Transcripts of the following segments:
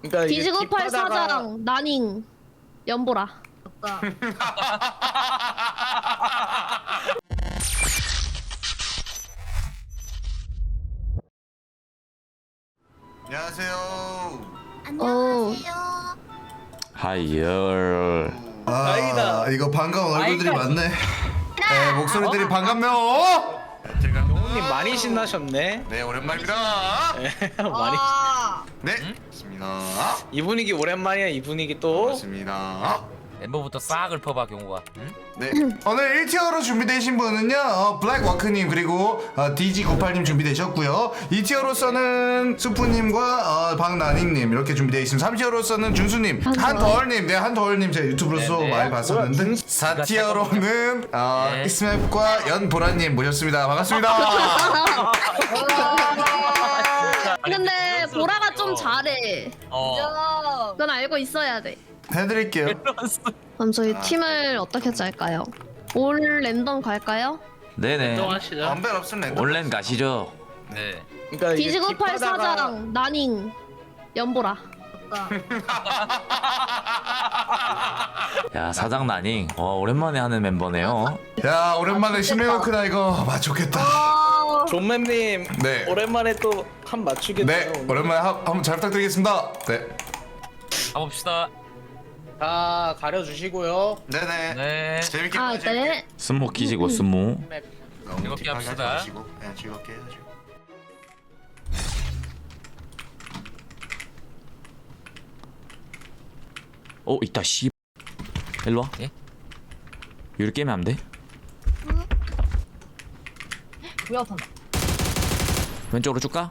그러니까 이게 디지고팔 킵하다가 사장 나닝 연보라. 안녕하세요. 안녕하세요. 하이열 아, 아이다. 이거 반가운 얼굴들이 아이다. 많네. 네, 목소리들이 반갑네요. 네, 제가 형님 많이 신나셨네. 네, 오랜만입니다. 많이 와. 네, 좋습니다. 이 분위기 오랜만이야 이 분위기 또. 좋습니다. 멤버부터 싹 읊어봐 경호가 네, 오늘 1티어로 준비되신 분은요, 어, 블랙 와크님 그리고 어, DG98님 준비되셨고요. 2티어로서는 수프님과 어, 박나닝님 이렇게 준비되어 있습니다. 3티어로서는 준수님. 한더월님, 네 한더월님 제가 유튜브로서 네 네. 많이 봤었는데 뭐야, 4티어로는 어, 네. 익스맵과 연보라님 모셨습니다. 반갑습니다. 근데 보라가 좀 잘해 어 저. 그건 알고 있어야 돼 해드릴게요. 그럼 저희 아. 팀을 어떻게 짤까요? 올 랜덤 갈까요? 네네 하시죠. 원벨 없으면 랜덤 가시죠 네. 그러니까 이게 디지고팔 킵하다가 사장 나닝 연보라. 야 사장 나닝 와 오랜만에 하는 멤버네요 야 오랜만에 심해워크다 이거 아 좋겠다. 어. 존맨님 네. 오랜만에 또 한 맞추겠네요. 네 오늘. 오랜만에 한- 한번 잘 부탁드리겠습니다. 네. 가봅시다 다 가려주시고요. 네네. 네 재밌게 아 네. 스모 키시고 스모 너무 즐겁게 딥하게 합시다. 마시고 그냥 즐겁게 해야죠. 어 있다 씨 일로 와 예? 유리 깨면 안돼 왜 아픈다. 왼쪽으로 쭉 가?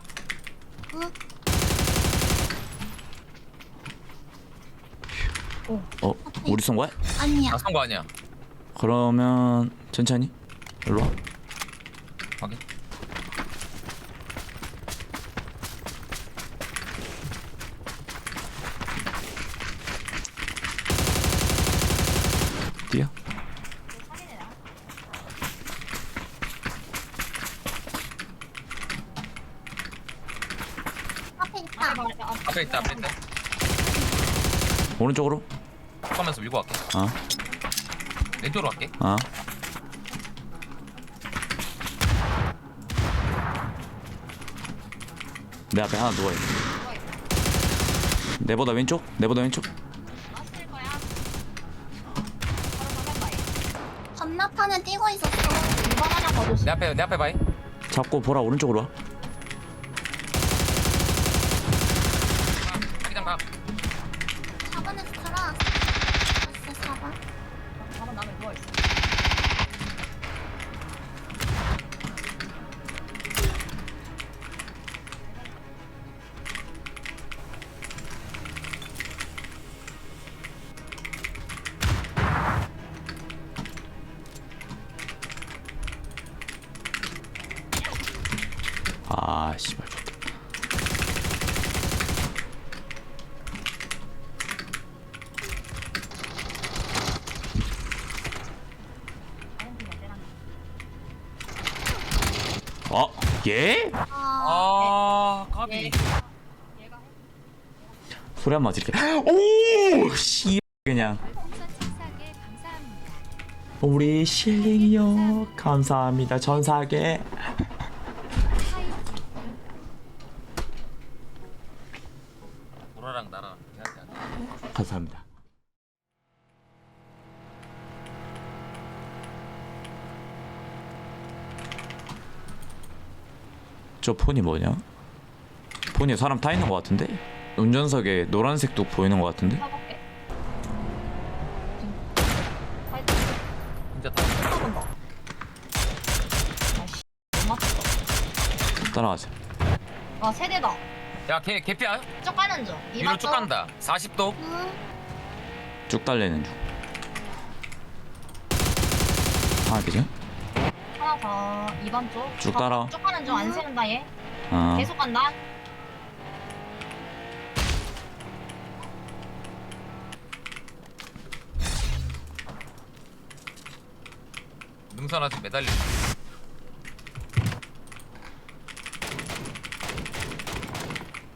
어 우리 쏜 거야? 아니야. 나선 거 아니야 그러면 천천히 일로 와 확인 뛰어 앞에 있다. 있다 오른쪽으로 하면서 밀고 갈게 어 왼쪽으로 갈게 어. 내 앞에 하나 누워있네 내보다 왼쪽? 내보다 왼쪽? 건너편에 뛰고 있었어. 이번 하나 거두시. 내 앞에 내 앞에 봐이 잡고 보라 오른쪽으로 와 아 씨발. 좋다 어? 예? 아 까비. 소리 한번 지르게. 오! 씨 그냥. 우리 실링이요. 감사합니다. 전사하게 보라랑 나랑 걔한테 안 돼. 감사합니다 저 폰이 뭐냐? 폰이 사람 타 있는 것 같은데? 운전석에 노란색 뚝 보이는 것 같은데? 가볼게. 진짜 다 쳐본다. 아이씨. 못 맞췄어. 따라가세요 와, 세대다. 야걔 걔피야 쭉 가는 중. 뒤로 쭉 간다 40도 응. 쭉 달리는 중 하나 되죠? 더. 2번 쪽. 쭉 따라와. 쭉 가는 중. 안 세는다, 얘. 어 계속 간다. 능선 아직 매달려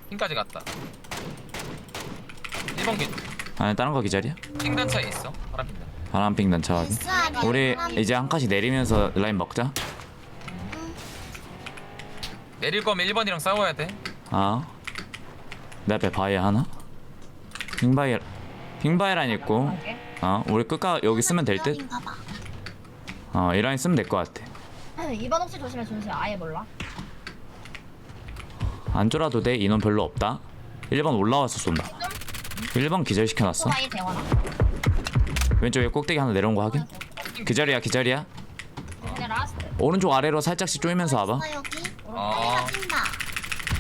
핀까지 갔다 1번 기 아니 다른 거 기다려 핑단차에 있어 파란 핑단 바람핑 SR이 우리 이제 한 칸씩 내리면서 라인 먹자. 내릴 거면 1번이랑 싸워야 돼. 아내 앞에 바위 하나? 핑바이 핑바이란 있고. 어 우리 끝까 여기 쓰면 될 듯? 인가 봐. 어이 라인 쓰면 될 것 같아. 이번 혹시 조심해 조심해. 아예 몰라. 안 쫄아도 돼? 인원 별로 없다. 1번 올라와서 쏜다. 1번 기절시켜놨어. 소바이 대원아 왼쪽에 꼭대기 하나 내려온 거 확인? 기절이야 기절이야? 근데 라스트 오른쪽 아래로 살짝씩 쪼이면서 와봐. 여기. 어. 사진다.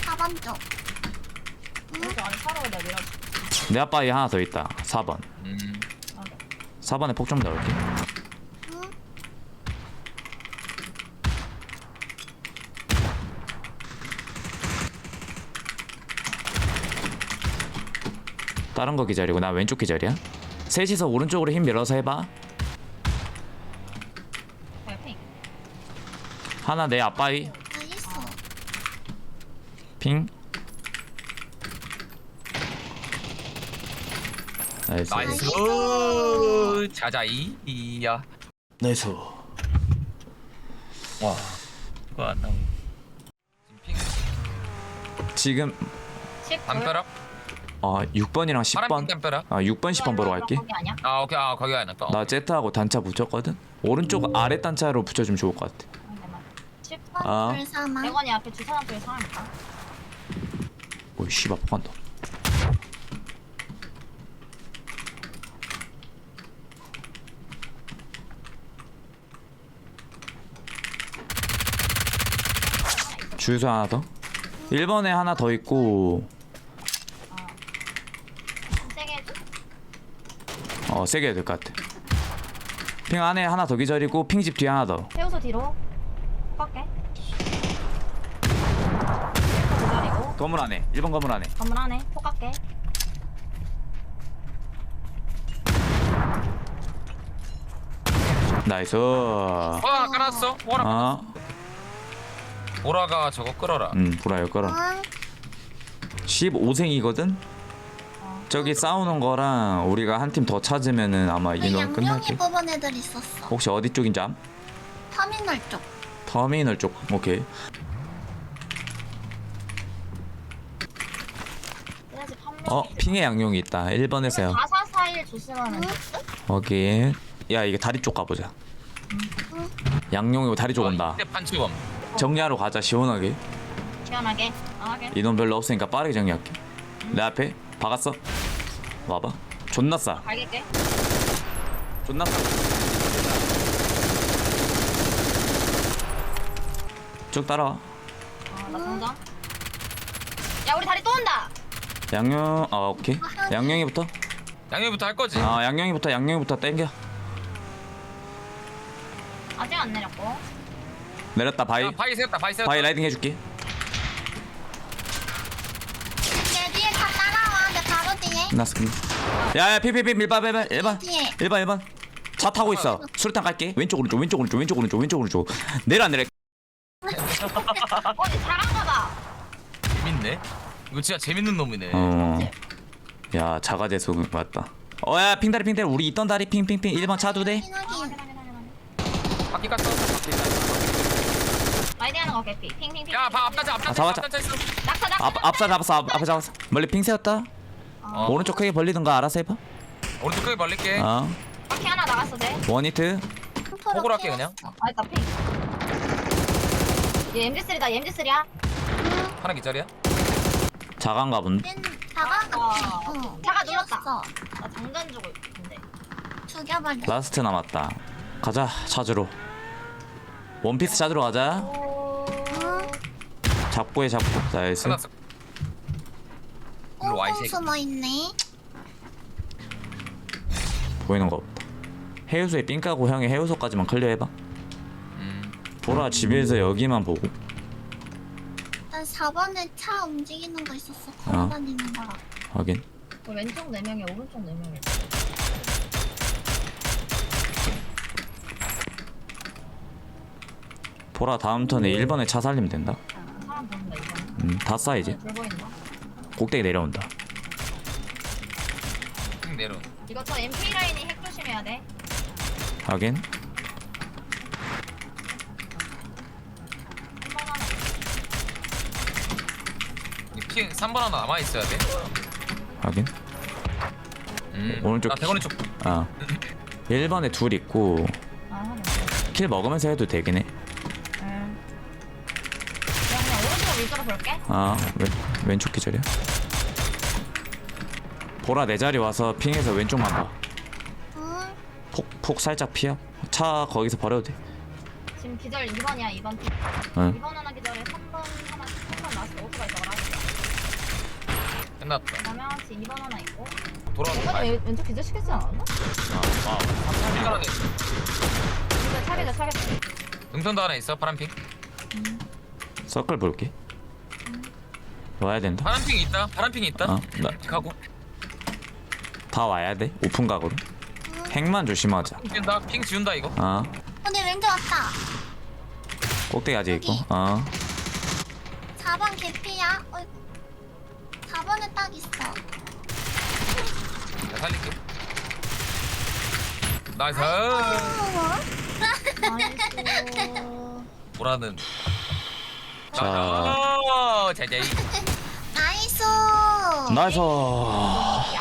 4번 쪽. 오른쪽 안에 차로 내가 밀어줄게 내 앞바위 하나 더 있다. 4번. 음. 4번에 폭 좀 넣을게. 다른 거 기다리고 나 왼쪽 기다리야 셋이서 오른쪽으로 힘 밀어서 해봐. 핑 하나 내 앞바위 나 있어. 핑. 나이스. 나이스. 자자이야. 나이스. 와. 안 나오네. 지금 핑 지금 10 담벼락 어 6번이랑 파란 핑 10번? 담벼락 아 6번 10번 보러 갈게. 거기 아니야? 아 오케이. 아 거기 아니야. 또. 나 제트하고 단차 붙였거든? 오른쪽 아래 단차로 붙여주면 좋을 것 같아. 10 아. 불 사망. 대건이 앞에 주차장 쪽에 사람 있다. 오이 씨발 폭한다 주유소 하나 더? 1번에 하나 더 있고 세게 해줘? 어 세게 해야 될 것 같아. 핑 안에 하나 더 기절이고 핑집 뒤에 하나 더. 세우소 뒤로. 꺾게. 기다리고. 건물 안에 1번 건물 안에. 건물 안에. 폭 깎게. 나이스. 와 깔았어. 오라 어? 오라가 저거 끌어라. 음 보라요 끌어. 응. 15생이거든? 저기 싸우는 거랑 우리가 한 팀 더 찾으면은 아마 그 인원 끝날 양명이 듯 뽑은 애들 있었어. 혹시 어디 쪽인지 암? 터미널 쪽. 터미널 쪽. 오케이. 그래야지 판매 어 핑에 양용이 있다. 1번에서요. 4441 조심하면 돼. 오케이. 야 이게 다리 쪽 가보자. 양용이고 다리 쪽 온다. 이때 판치범 정리하러 가자 시원하게. 시원하게. 강하게. 인원 별로 없으니까 빠르게 정리할게. 내 앞에 박았어. 와봐. 존나 싸. 갈길게. 존나 싸. 쭉 따라와. 어나 정전 야 우리 다리 또 온다. 양용 아 오케이. 양용이부터? 양념부터 할 거지. 아 양용이부터 양용이부터 땡겨. 아직 안 내렸고. 내렸다 바이 야, 바위 세웠다 바위 세웠다. 바이 라이딩 해줄게 내 뒤에 다 따라와. 내 바로 뒤에. 끝났어 야야 피피피 밀바 밀바 1번 뒤에. 1번 1번 차 타고 있어. 수류탄 깔게. 왼쪽 오른쪽 왼쪽 오른쪽 왼쪽 오른쪽 왼쪽 오른쪽 내려 안 내려? 어 이제 잘한가 봐. 재밌네. 이거 진짜 재밌는 놈이네. 어야 자가제수 맞다. 어야 핑다리 핑다리. 우리 있던 다리 핑핑핑. 1번 차도 돼 피나기. 바퀴 깠어? 라이딩 하는 거 개피. 핑핑핑 야 봐, 앞단차 아, 앞단차 잡았자. 앞단차 있어. 낙사 낙사 앞, 앞사 잡았어 앞, 앞에 잡았어. 멀리 핑 세웠다 어. 오른쪽 크게 벌리든가 알아서 해봐. 오른쪽 크게 벌릴게. 어. 바퀴 하나 나갔어 돼 원히트. 폭으로 할게 그냥. 아 있다 핑얘 MG3다 얘 MG3야? 하나 기짜리야 자간가 본데. 같아. 어. 자가 눌렀다. 나 장전 주고 있는데. 죽여버려. 라스트 남았다. 가자 찾으러 원피스 찾으러 가자. 응. 잡고 해 잡고. 나이스. 끝났어 일로 와, 이 꽁꽁 새끼. 숨어 있네. 보이는 거 없다. 해우소에 삥 까고 형이 해우소까지만 클리어해봐. 음. 보라 집에서 여기만 보고. 난 4번에 차 움직이는 거 있었어. 어. 걸어다니는 거. 확인. 그 왼쪽 4명이 오른쪽 4명이 보라 다음 턴에 1번에 차 살리면 된다. 사람 보는다 이거 음, 다싸 이제. 불 보인다 꼭대기 내려온다 내려. 이거 저 MP 라인이 핵 조심해야 돼. 한번 하나. 피 3번 하나 남아 있어야 돼. 확인. 음. 오른쪽 아 대건이 쪽. 아. 1번에 둘 있고 아, 하나. 킬 먹으면서 해도 되긴 해. 볼게. 아, 왼, 왼쪽 기절이야. 보라 내 자리 와서 핑해서 왼쪽만 봐. 응. 폭, 폭 살짝 피어. 차 거기서 버려도 돼. 지금 기절 2번이야 2번. 응. 2번 하나 기절에 3번 하나 3번 라스트 오토바이 저라. 끝났다. 그러면 지금 2번 하나 있고. 돌아오는 거. 왼, 왼쪽 기절 시켰지 않았나? 아, 아. 피가 하나 있어. 기절 차례자 차례. 능선도 하나 있어. 파란 핑. 서클 볼게. 와야 된다. 파란핑 있다. 파란핑 있다. 어, 나, 하고. 다 와야 돼. 오픈 각으로. 핵만 조심하자. 핑 지운다. 핑 지운다 이거. 아, 언니 왼쪽 왔다. 꼭대기 아직 있고. 여기. 아, 4번 개피야. 어, 4번에 딱 있어. 나 살릴게. 나이스. 나이스. 보라는. 자. 아, 자자이. 나이스. 나이스.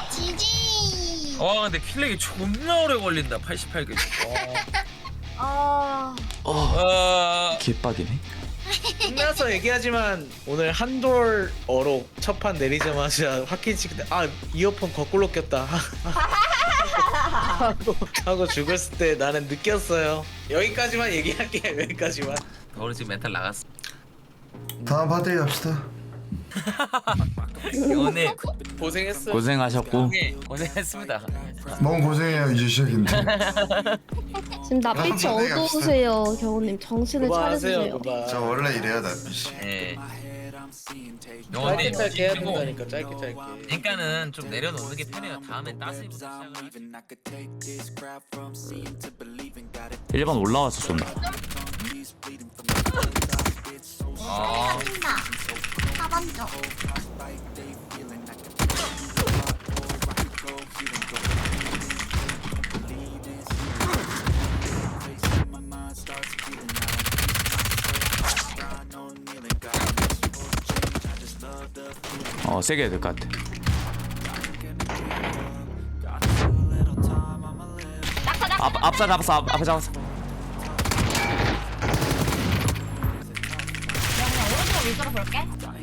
지지. 와 근데 킬렉이 존나 오래 걸린다. 88개. 아. 어. 개빡이네. 끝나서 얘기하지만 오늘 한돌 어로 첫판 내리자마자 확인 찍는데 아 이어폰 거꾸로 꼈다 하고, 하고 죽었을 때 나는 느꼈어요 여기까지만 얘기할게요 여기까지만 오늘 지금 멘탈 나갔어. 다음 파티 갑시다. 오늘 고생했어요 고생하셨고. 고생했습니다. 너무 고생해요 이제 시작인데. 지금 낯빛이 아, 네, 어두우세요, 겨우님. 정신을 그만하세요 차려주세요. 그만 저 원래 이래요 낯빛이. 예. 짧게 영원님 짧게 해야 그리고 된다니까 짧게 짧게 그러니까는 좀 내려놓는 게 편해요. 다음에 따스이부터 시작을. 1번 올라와서 쏜다. 아, 뛴다. 4번 쪽. 어, 세게 해야 될 것 같아. 낙사 낙사. 앞, 앞사 잡았어, 앞, 앞에 잡았어. 물어볼게.